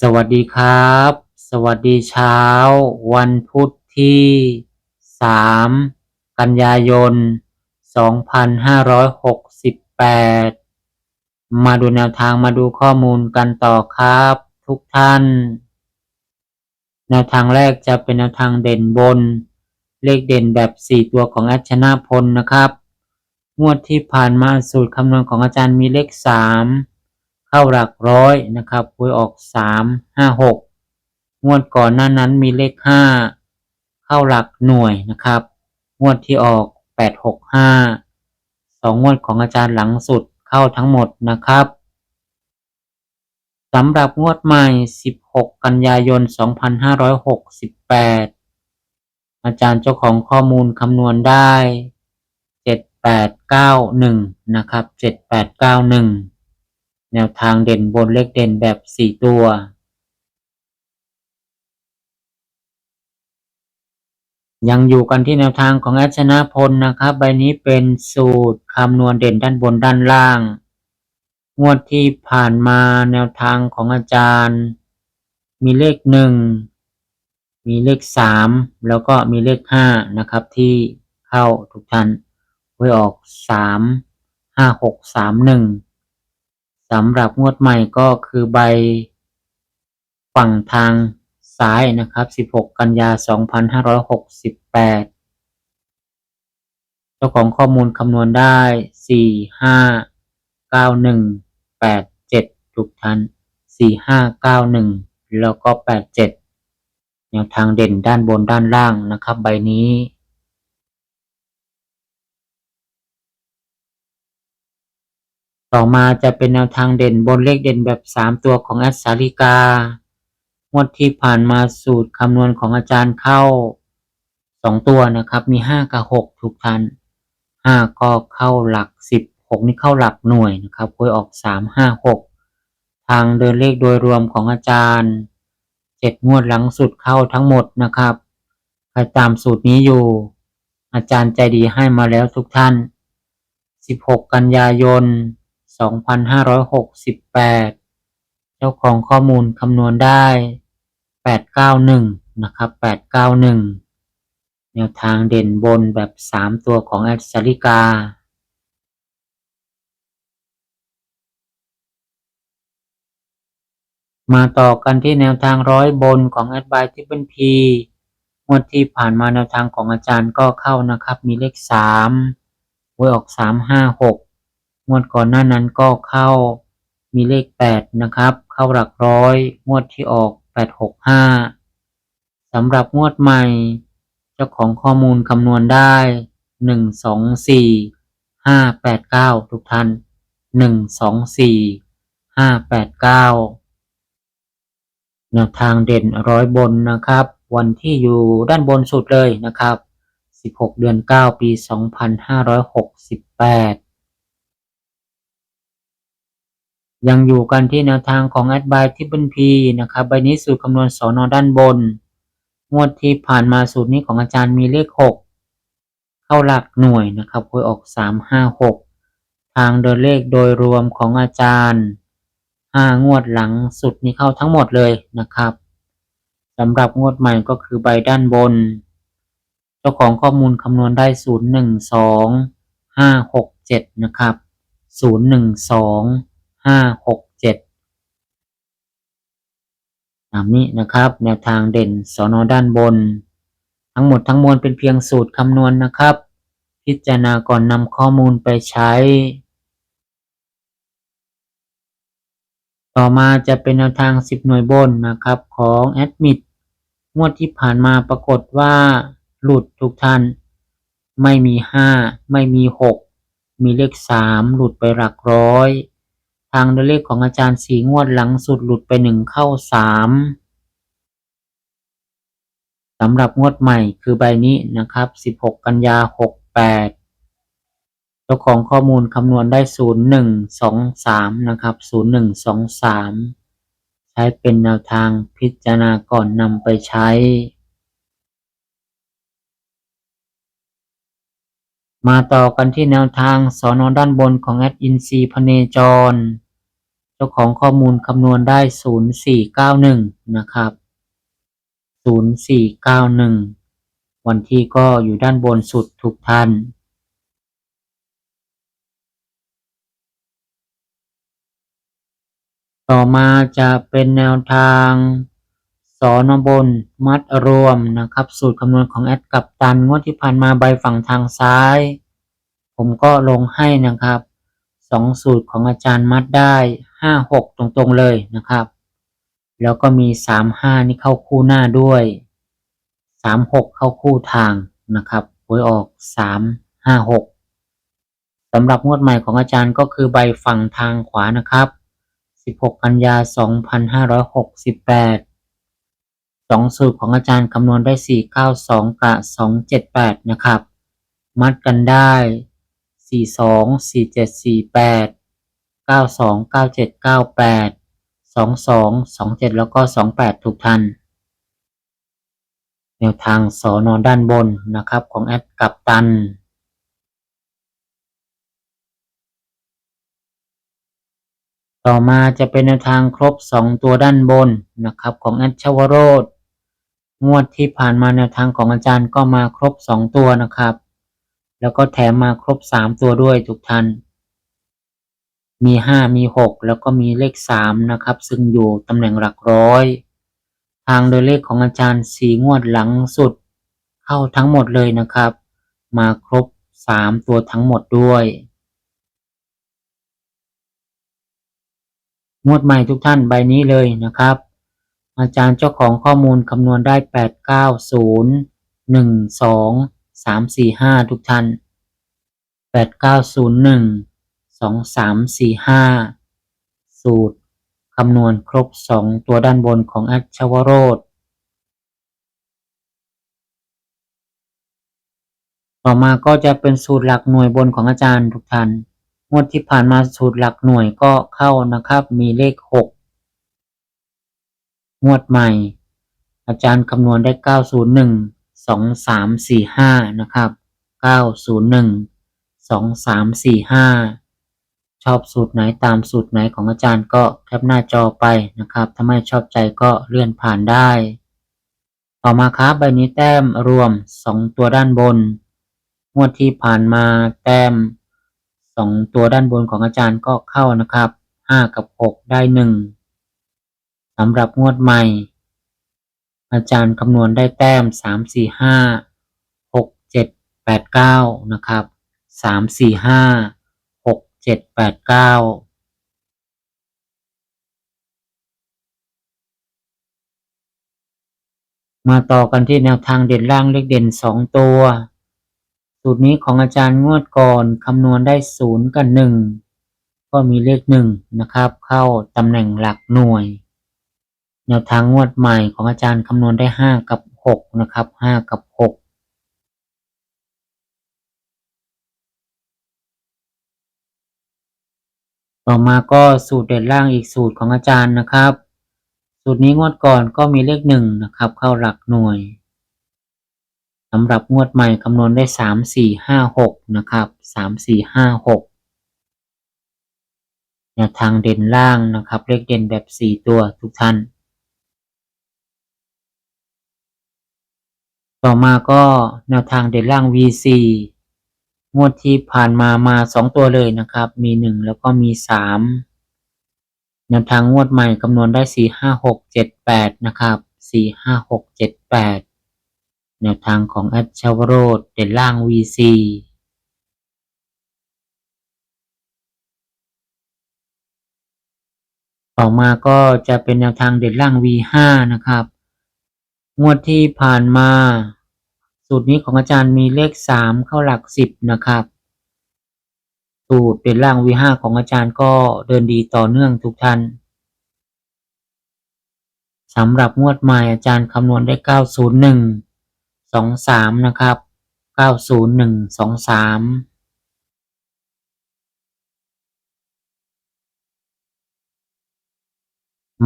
สวัสดีครับ สวัสดีเช้า วันพุธที่ 3 กันยายน 2568 มาดูแนวทางมาดูข้อมูลกันต่อครับ ทุกท่าน แนวทางแรกจะเป็นแนวทางเด่นบน เลขเด่นแบบ 4 ตัวของอัชนาพลนะครับ งวดที่ผ่านมาสูตรคำนวณของอาจารย์มีเลข 3 เข้าหลักร้อยนะครับหวยออก3 5 6งวดก่อนหน้านั้นมีเลข5เข้าหลักหน่วยนะครับ งวดที่ออก8 6 5สองงวดของอาจารย์หลังสุดเข้าทั้งหมดนะครับสำหรับงวดใหม่ 16 กันยายน 2568 อาจารย์เจ้าของข้อมูลคำนวณได้ 7891 นะครับ 7891 แนวทางเด่นบนเลขเด่นแบบ 4 ตัว ยังอยู่กันที่แนวทางของแอดชนะพลนะครับ ใบนี้เป็นสูตรคำนวณเด่นด้านบนด้านล่าง งวดที่ผ่านมาแนวทางของอาจารย์ มีเลขหนึ่งมีเลขสามแล้วก็มีเลขห้านะครับ ที่เข้าทุกท่านหวยออกสามห้าหกสามหนึ่ง สำหรับงวดใหม่ก็คือใบฝั่งทางซ้ายนะครับ 16 กันยา 2568 เจ้าของข้อมูลคำนวณได้ 4 5 9 1 8 7 ทุกท่าน 4 5 9 1 แล้วก็ 8 7 แนวทางเด่นด้านบนด้านล่างนะครับ ใบนี้ ต่อมาจะเป็นแนวทางเด่นบนเลขเด่นแบบ 3 ตัวของแอดสาลิกา งวดที่ผ่านมาสูตรคำนวณของอาจารย์เข้า 2 ตัวนะครับ มี 5 กับ 6 ทุกท่าน 5 ก็เข้าหลัก 10 6 นี่เข้าหลักหน่วยนะครับหวยออก 3 5 6 ทางเดินเลขโดยรวมของอาจารย์ 7 งวดหลังสุดเข้าทั้งหมดนะครับ ใครตามสูตรนี้อยู่ อาจารย์ใจดีให้มาแล้วทุกท่าน 16 กันยายน 2568 เจ้าของข้อมูลคำนวณได้ 891 นะครับ 891 แนวทางเด่นบนแบบ 3 ตัวของแอดสาลิกามาต่อกันที่แนวทางร้อยบนของแอดบายทิปเปิลพีงวดที่ผ่านมาแนวทางของอาจารย์ก็เข้านะครับ มีเลขสามหวยออกสามห้าหก งวดก่อนหน้านั้นก็เข้ามีเลขแปดนะครับ เข้าหลักร้อย งวดที่ออกแปดหกห้าสำหรับงวดใหม่ เจ้าของข้อมูลคำนวณได้หนึ่งสองสี่ห้าแปดเก้าทุกท่านหนึ่งสองสี่ห้าแปดเก้าแนวทางเด่นร้อยบนนะครับ วันที่อยู่ด้านบนสุดเลยนะครับ 16 เดือน 9 ปี 2568 ยังอยู่กันที่แนวทางของแอดบายที่บันพีนะครับใบนี้สูตรคำนวณสอนอด้านบน งวดที่ผ่านมาสูตรนี้ของอาจารย์มีเลข 6 เข้าหลักหน่วยนะครับหวยออก 356 ทางเดินเลขโดยรวมของอาจารย์หางวดหลังสุดนี้เข้าทั้งหมดเลยนะครับสำหรับงวดใหม่ก็คือใบด้านบน เจ้าของข้อมูลคำนวณได้ศูนย์หนึ่งสองห้าหกเจ็ดนะครับศูนย์ ห้าหกเจ็ดตามนี้นะครับ แนวทางเด่นสอนอด้านบน ทั้งหมดทั้งมวลเป็นเพียงสูตรคำนวณนะครับ พิจารณาก่อนนำข้อมูลไปใช้ ต่อมาจะเป็นแนวทาง 10 หน่วยบนนะครับของแอดมิดงวดที่ผ่านมาปรากฏว่า หลุดทุกท่าน ไม่มี 5 ไม่มี 6 มีเลข 3 หลุดไปหลักร้อยางโดยเลขของอาจารย์สีงวดหลังสุดหลุดไปหนึ่งเข้าสามสำหรับงวดใหม่คือใบนี้นะครับ 16 กันยา 68เจ้าของข้อมูลคำนวณได้ 0123 นะครับ 0123 ใช้เป็นแนวทางพิจารณาก่อนนำไปใช้ มาต่อกันที่แนวทางสอนอด้านบนของแอดอินซีพเนจร เจ้าของข้อมูลคำนวณได้ 0491 นะครับ 0491 วันที่ก็อยู่ด้านบนสุดทุกท่านต่อมาจะเป็นแนวทางสอนบนมัดรวมนะครับ สูตรคำนวณของแอดกับตันงวดที่ผ่านมาใบฝั่งทางซ้าย ผมก็ลงให้นะครับ สองสูตรของอาจารย์มัดได้ห้าหกตรงๆเลยนะครับ แล้วก็มีสามห้านี่เข้าคู่หน้าด้วยสามหกเข้าคู่ทางนะครับหวยออกสามห้าหกสำหรับงวดใหม่ของอาจารย์ก็คือใบฝั่งทางขวานะครับ16กันยา2568สองสูตรของอาจารย์คำนวณได้492กับ278นะครับ มัดกันได้ 42 47 48 92 97 98 22 27แล้วก็28ทุกท่านแนวทางสอนอนด้านบนนะครับของแอดกับตัน ต่อมาจะเป็นแนวทางครบ 2 ตัวด้านบนนะครับของแอดชวโรดงวดที่ผ่านมาแนวทางของอาจารย์ก็มาครบ 2 ตัวนะครับ แล้วก็แถมมาครบ 3 ตัวด้วยทุกท่าน มี 5 มี 6 แล้วก็มีเลข 3 นะครับ ซึ่งอยู่ตำแหน่งหลักร้อย ทางโดยเลขของอาจารย์สีงวดหลังสุด เข้าทั้งหมดเลยนะครับ มาครบ 3 ตัวทั้งหมดด้วย งวดใหม่ทุกท่านใบนี้เลยนะครับ อาจารย์เจ้าของข้อมูลคำนวณได้ 8 9 0 1 2 3 4 5ทุกท่าน8 9 0 1 2 3 4 5สูตรคำนวณครบ2ตัวด้านบนของอดชวโรดต่อมาก็จะเป็นสูตรหลักหน่วยบนของอาจารย์ทุกท่านงวดที่ผ่านมาสูตรหลักหน่วยก็เข้านะครับ มีเลข6งวดใหม่ อาจารย์คำนวณได้ 901 2345นะครับ901 2345ชอบสูตรไหนตามสูตรไหนของอาจารย์ก็แคปหน้าจอไปนะครับถ้าไม่ชอบใจก็เลื่อนผ่านได้ ต่อมาครับใบนี้แต้มรวม 2 ตัวด้านบน งวดที่ผ่านมาแต้ม 2 ตัวด้านบนของอาจารย์ก็เข้านะครับ 5 กับ 6 ได้ 1สำหรับงวดใหม่ อาจารย์คำนวณได้แต้มสามสี่ห้าหกเจ็ดแปดเก้านะครับสามสี่ห้าหกเจ็ดแปดเก้ามาต่อกันที่แนวทางเด่นล่างเลขเด่นสองตัว สูตรนี้ของอาจารย์งวดก่อนคำนวณได้ศูนย์กับหนึ่งก็มีเลขหนึ่งนะครับ เข้าตำแหน่งหลักหน่วย แนวทางงวดใหม่ของอาจารย์คำนวณได้ห้ากับหกนะครับห้ากับหกต่อมาก็สูตรเด่นล่างอีกสูตรของอาจารย์นะครับ สูตรนี้งวดก่อนก็มีเลขหนึ่งนะครับ เข้าหลักหน่วยสำหรับงวดใหม่คำนวณได้สามสี่ห้าหกนะครับสามสี่ห้าหกแนวทางเด่นล่างนะครับ เลขเด่นแบบสี่ตัวทุกท่าน ต่อมาก็แนวทางเด่นล่าง V4 งวดที่ผ่านมามาสองตัวเลยนะครับ มีหนึ่งแล้วก็มีสามแนวทางงวดใหม่คำนวณได้สี่ห้าหกเจ็ดแปดนะครับสี่ห้าหกเจ็ดแปดแนวทางของแอดชาวโรดเด่นล่าง V4 ต่อมาก็จะเป็นแนวทางเด่นล่าง V5 นะครับ งวดที่ผ่านมา สูตรนี้ของอาจารย์มีเลขสามเข้าหลักสิบนะครับ สูตรเด่นล่าง V5 ของอาจารย์ก็เดินดีต่อเนื่องทุกท่านสำหรับงวดใหม่อาจารย์คำนวณได้901 23นย์หนึ่งสองสามนะครับ901 23ม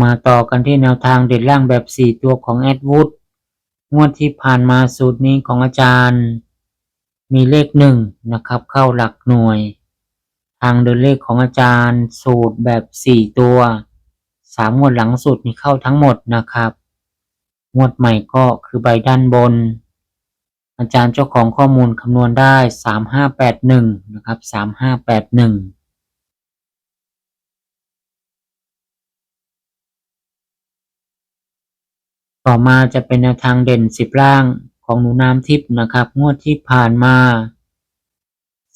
มาต่อกันที่แนวทางเด่นล่างแบบ 4 ตัวของแอดวูด งวดที่ผ่านมาสูตรนี้ของอาจารย์ มีเลขหนึ่งนะครับ เข้าหลักหน่วย ทางเดินเลขของอาจารย์สูตรแบบ4ตัวสามงวดหลังสุดนี่เข้าทั้งหมดนะครับงวดใหม่ก็คือใบด้านบน อาจารย์เจ้าของข้อมูลคำนวณได้ 3581 นะครับ 3581 ต่อมาจะเป็นแนวทางเด่น10ล่างของหนูน้ำทิพย์นะครับ งวดที่ผ่านมา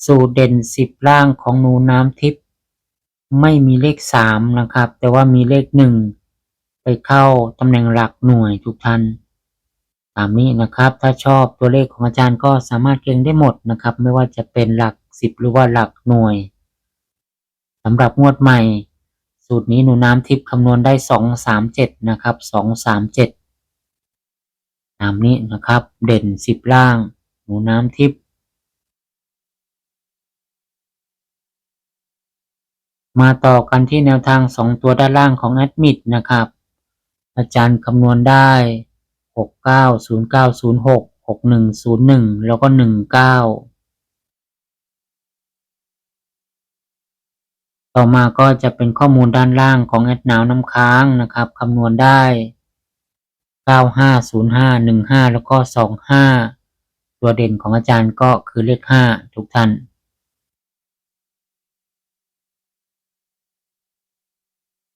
สูตรเด่น10ล่างของหนูน้ำทิพย์ไม่มีเลข3นะครับ แต่ว่ามีเลข1ไปเข้าตำแหน่งหลักหน่วยทุกท่านตามนี้นะครับ ถ้าชอบตัวเลขของอาจารย์ก็สามารถเก่งได้หมดนะครับ ไม่ว่าจะเป็นหลัก10หรือว่าหลักหน่วยสำหรับงวดใหม่ สูตรนี้หนูน้ำทิพย์คำนวณได้2 3 7นะครับ2 3 7 ตามนี้นะครับ เด่น10ล่าง หนูน้ำทิพย์มาต่อกันที่แนวทาง2ตัวด้านล่างของแอดมิดนะครับ อาจารย์คำนวณได้ 690906 6101 แล้วก็ 19ต่อมาก็จะเป็นข้อมูลด้านล่างของแอดหนาวน้ำค้างนะครับคำนวณได้ 950515แล้วก็25ตัวเด่นของอาจารย์ก็คือเลข5ทุกท่าน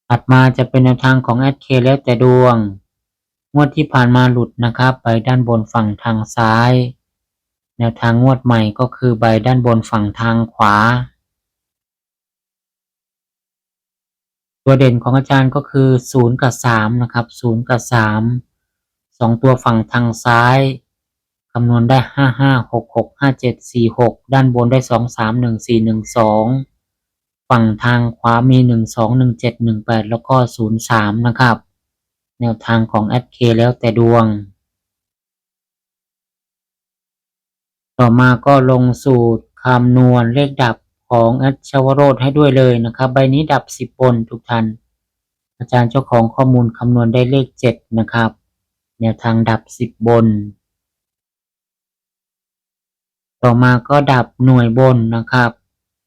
ถัดมาจะเป็นแนวทางของแอดเคแล้วแต่ดวง งวดที่ผ่านมาหลุดนะครับ ไปด้านบนฝั่งทางซ้าย แนวทางงวดใหม่ก็คือใบด้านบนฝั่งทางขวา ตัวเด่นของอาจารย์ก็คือ 0 กับ 3 นะครับ 0 กับ 3 สองตัวฝั่งทางซ้ายคำนวณได้5 5 6 6 5 7 4 6ด้านบนได้2 3 1 4 1 2ฝั่งทางขวามี1 2 1 7 1 8แล้วก็0 3นะครับ แนวทางของแอดเคแล้วแต่ดวง ต่อมาก็ลงสูตรคำนวณเลขดับของแอดชวโรธให้ด้วยเลยนะครับ ใบนี้ดับ10บนทุกท่านอาจารย์เจ้าของข้อมูลคำนวณได้เลข7นะครับ แนวทางดับ10บบน ต่อมาก็ดับหน่วยบนนะครับ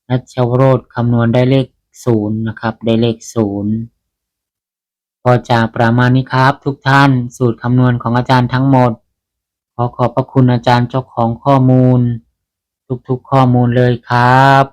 แอดชวโรธคำนวณได้เลข0นย์นะครับได้เลข0พอจากประมาณนี้ครับทุกท่านสูตรคำนวณของอาจารย์ทั้งหมด ขอขอบพระคุณอาจารย์เจ้าของข้อมูล ทุกๆข้อมูลเลยครับ